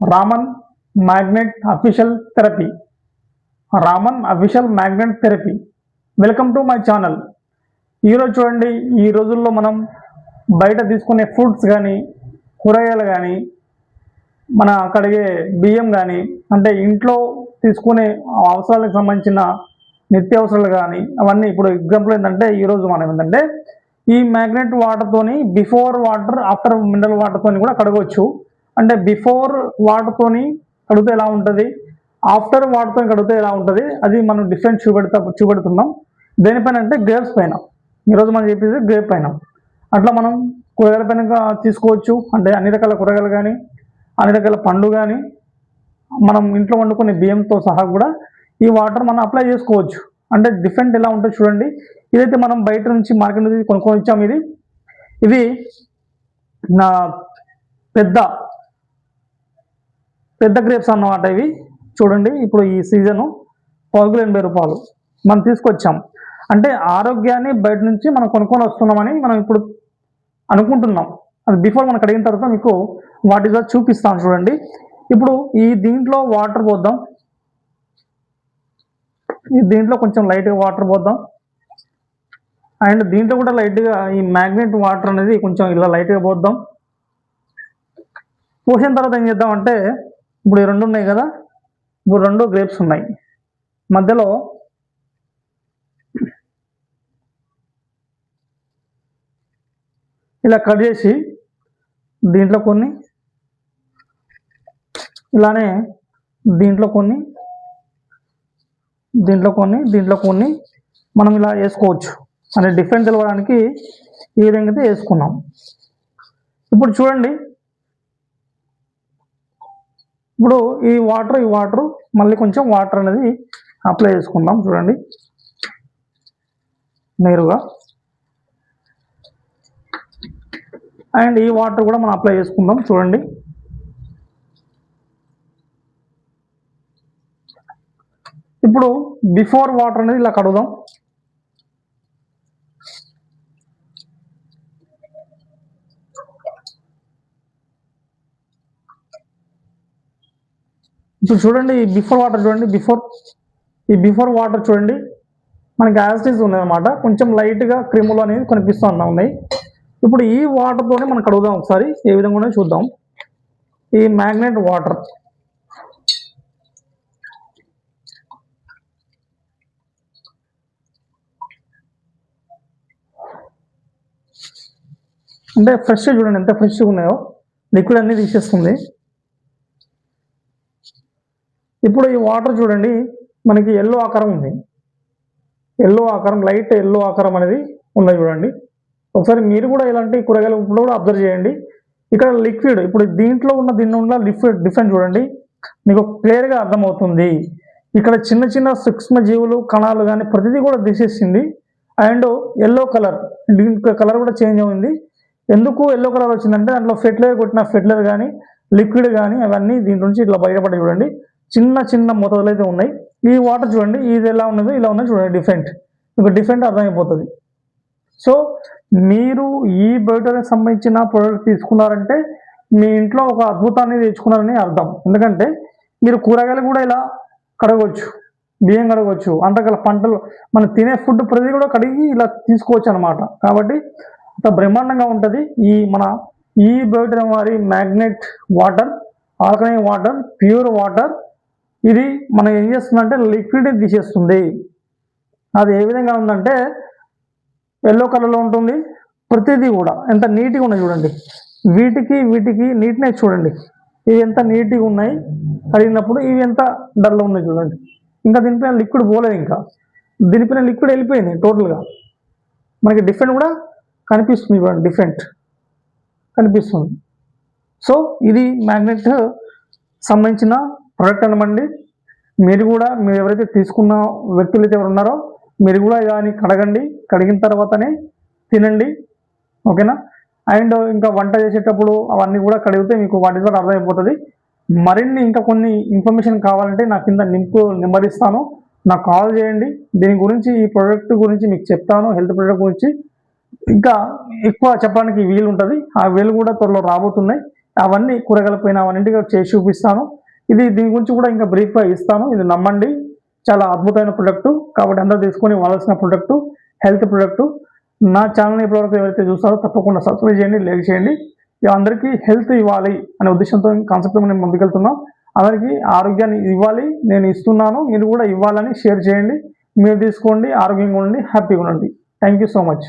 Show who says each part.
Speaker 1: Raman magnet official therapy. Raman official magnet therapy. Welcome to my channel. ఈరోజు చూడండి ఈ రోజుల్లో మనం బయట తీసుకునే ఫ్రూట్స్ కానీ కూరగాయలు కానీ మన కడిగే బియ్యం కానీ అంటే ఇంట్లో తీసుకునే అవసరాలకు సంబంధించిన నిత్యావసరాలు కానీ అవన్నీ ఇప్పుడు ఎగ్జాంపుల్ ఏంటంటే ఈరోజు మనం ఏంటంటే ఈ మ్యాగ్నెట్ వాటర్తోని బిఫోర్ వాటర్ ఆఫ్టర్ మినరల్ వాటర్తోని కూడా కడగవచ్చు అంటే బిఫోర్ వాటర్తోని కడిగితే ఎలా ఉంటుంది? ఆఫ్టర్ వాటర్తో కడిగితే ఎలా ఉంటుంది? అది మనం డిఫరెంట్ చూపెడతా చూపెడుతున్నాం. దేనిపైన అంటే గ్రేప్స్ పైన. ఈరోజు మనం చెప్పేది గ్రేప్ పైన. అట్లా మనం కూరగాయల పైన తీసుకోవచ్చు. అంటే అన్ని రకాల కూరగాయలు కానీ అన్ని రకాల పండు కానీ మనం ఇంట్లో వండుకునే బియ్యంతో సహా కూడా ఈ వాటర్ మనం అప్లై చేసుకోవచ్చు. అంటే డిఫరెంట్ ఎలా ఉంటుంది చూడండి. ఇదైతే మనం బయట నుంచి మార్కెట్ నుంచి కొనుక్కొని ఇచ్చాము ఇది నా పెద్ద పెద్ద గ్రేప్స్ అన్నమాట ఇవి. చూడండి ఇప్పుడు ఈ సీజను పదులు ఎనభై రూపాయలు. మనం తీసుకొచ్చాం. అంటే ఆరోగ్యాన్ని బయట నుంచి మనం కొనుక్కొని వస్తున్నామని మనం ఇప్పుడు అనుకుంటున్నాం. అది బిఫోర్ మనకు అడిగిన తర్వాత మీకు వాటి చూపిస్తాను చూడండి. ఇప్పుడు ఈ దీంట్లో వాటర్ పోద్దాం. ఈ దీంట్లో కొంచెం లైట్గా వాటర్ పోద్దాం. అండ్ దీంట్లో కూడా లైట్గా ఈ మ్యాగ్నెట్ వాటర్ అనేది కొంచెం ఇలా లైట్గా పోద్దాం. పోసిన తర్వాత ఏం చేద్దామంటే ఇప్పుడు ఈ రెండు ఉన్నాయి కదా? ఇప్పుడు రెండు గ్రేప్స్ ఉన్నాయి. మధ్యలో ఇలా కట్ చేసి దీంట్లో కొన్ని ఇలానే దీంట్లో కొన్ని దీంట్లో కొన్ని దీంట్లో కొన్ని మనం ఇలా వేసుకోవచ్చు. అనే డిఫరెంట్ తెలవడానికి ఈ విధంగా అయితే వేసుకున్నాం. ఇప్పుడు చూడండి ఇప్పుడు ఈ వాటర్ ఈ వాటర్ మళ్ళీ కొంచెం వాటర్ అనేది అప్లై చేసుకుందాం చూడండి. నేరుగా. అండ్ ఈ వాటర్ కూడా మనం అప్లై చేసుకుందాం చూడండి. ఇప్పుడు బిఫోర్ వాటర్ అనేది ఇలా కడుగుదాం. ఇప్పుడు చూడండి ఈ బిఫోర్ వాటర్ చూడండి బిఫోర్ ఈ బిఫోర్ వాటర్ చూడండి మనకి యాసిటీస్ ఉన్నాయన్నమాట కొంచెం లైట్గా క్రిములు అనేది కనిపిస్తూ ఉన్నాయి. ఇప్పుడు ఈ వాటర్తోనే మనం కడుగుదాం ఒకసారి. ఏ విధంగా చూద్దాం. ఈ మ్యాగ్నెట్ వాటర్ అంటే ఫ్రెష్ చూడండి ఎంత ఫ్రెష్గా ఉన్నాయో. లిక్విడ్ అన్ని తీసేస్తుంది. ఇప్పుడు ఈ వాటర్ చూడండి మనకి ఎల్లో ఆకారం ఉంది. ఎల్లో ఆకారం లైట్ ఎల్లో ఆకారం అనేది ఉన్నది చూడండి. ఒకసారి మీరు కూడా ఇలాంటి కూరగాయలు ఇప్పుడు కూడా అబ్జర్వ్ చేయండి. ఇక్కడ లిక్విడ్ ఇప్పుడు దీంట్లో ఉన్న దీని ఉన్న లిక్విడ్ డిఫరెంట్ చూడండి. మీకు క్లియర్గా అర్థమవుతుంది. ఇక్కడ చిన్న చిన్న సూక్ష్మ జీవులు కణాలు కానీ ప్రతిదీ కూడా తీసేసింది. అండ్ ఎల్లో కలర్ దీనికి కలర్ కూడా చేంజ్ అయింది. ఎందుకు ఎల్లో కలర్ వచ్చిందంటే దాంట్లో ఫెర్టిలైజర్ కొట్టిన ఫెర్టిలైజర్ కానీ లిక్విడ్ కానీ అవన్నీ దీని నుంచి ఇట్లా బయటపడి చూడండి. చిన్న చిన్న మొదలు అయితే ఉన్నాయి. ఈ వాటర్ చూడండి ఇది ఎలా ఉన్నదో ఇలా ఉన్నది చూడండి డిఫరెంట్ మీకు డిఫరెంట్ అర్థమైపోతుంది. సో మీరు ఈ బయోటర్కి సంబంధించిన ప్రోడక్ట్ తీసుకున్నారంటే మీ ఇంట్లో ఒక అద్భుతాన్ని తెచ్చుకున్నారని అర్థం. ఎందుకంటే మీరు కూరగాయలు కూడా ఇలా కడగవచ్చు బియ్యం కడగవచ్చు అంతకల పంటలు మనం తినే ఫుడ్ ప్రతి కూడా కడిగి ఇలా తీసుకోవచ్చు అనమాట కాబట్టి అంత బ్రహ్మాండంగా ఉంటుంది. ఈ మన ఈ బయోటర్ వారి magnet water alkaline water pure water ఇది మనం ఏం చేస్తుందంటే లిక్విడ్ తీసేస్తుంది. అది ఏ విధంగా ఉందంటే ఎల్లో కలర్లో ఉంటుంది. ప్రతిదీ కూడా ఎంత నీట్గా ఉన్నాయి చూడండి. వీటికి వీటికి నీట్నెస్ చూడండి. ఇవి ఎంత నీట్గా ఉన్నాయి? కడిగినప్పుడు ఇవి ఎంత డల్గా ఉన్నాయి చూడండి. ఇంకా దీనిపైన లిక్విడ్ పోలేదు ఇంకా. దీనిపైన లిక్విడ్ వెళ్ళిపోయింది టోటల్గా మనకి డిఫరెంట్ కూడా కనిపిస్తుంది చూడండి డిఫరెంట్ కనిపిస్తుంది. సో ఇది మ్యాగ్నెట్ సంబంధించిన ప్రోడక్ట్ అనమండి మీరు కూడా మీరు ఎవరైతే తీసుకున్న వ్యక్తులు అయితే ఎవరు ఉన్నారో మీరు కూడా దాన్ని కడగండి. కడిగిన తర్వాతనే తినండి. ఓకేనా? అండ్ ఇంకా వంట చేసేటప్పుడు అవన్నీ కూడా కడిగితే మీకు వాటి ద్వారా అర్థమైపోతుంది. మరిన్ని ఇంకా కొన్ని ఇన్ఫర్మేషన్ కావాలంటే నా కింద నింపు నెంబర్ ఇస్తాను. నాకు కాల్ చేయండి. దీని గురించి ఈ ప్రోడక్ట్ గురించి మీకు చెప్తాను హెల్త్ ప్రోడక్ట్ గురించి. ఇంకా ఎక్కువ చెప్పడానికి వీలు ఉంటుంది ఆ వీలు కూడా త్వరలో రాబోతున్నాయి. అవన్నీ కూరగాయల పైన అవన్నింటిగా చేసి చూపిస్తాను. ఇది దీని గురించి కూడా ఇంకా బ్రీఫ్గా ఇస్తాను. ఇది నమ్మండి. చాలా అద్భుతమైన ప్రొడక్ట్ కాబట్టి అందరూ తీసుకొని వాడాల్సిన ప్రొడక్ట్ హెల్త్ ప్రొడక్ట్ నా ఛానల్ని ఇప్పటివరకు ఎవరైతే చూస్తారో తప్పకుండా సబ్స్క్రైబ్ చేయండి లైక్ చేయండి. ఇక అందరికీ హెల్త్ ఇవ్వాలి అనే ఉద్దేశంతో కాన్సెప్ట్ నేను ముందుకెళ్తున్నాం. అందరికీ ఆరోగ్యాన్ని ఇవ్వాలి నేను ఇస్తున్నాను మీరు కూడా ఇవ్వాలని షేర్ చేయండి. మీరు తీసుకోండి ఆరోగ్యంగా ఉండండి హ్యాపీగా ఉండండి. Thank you so much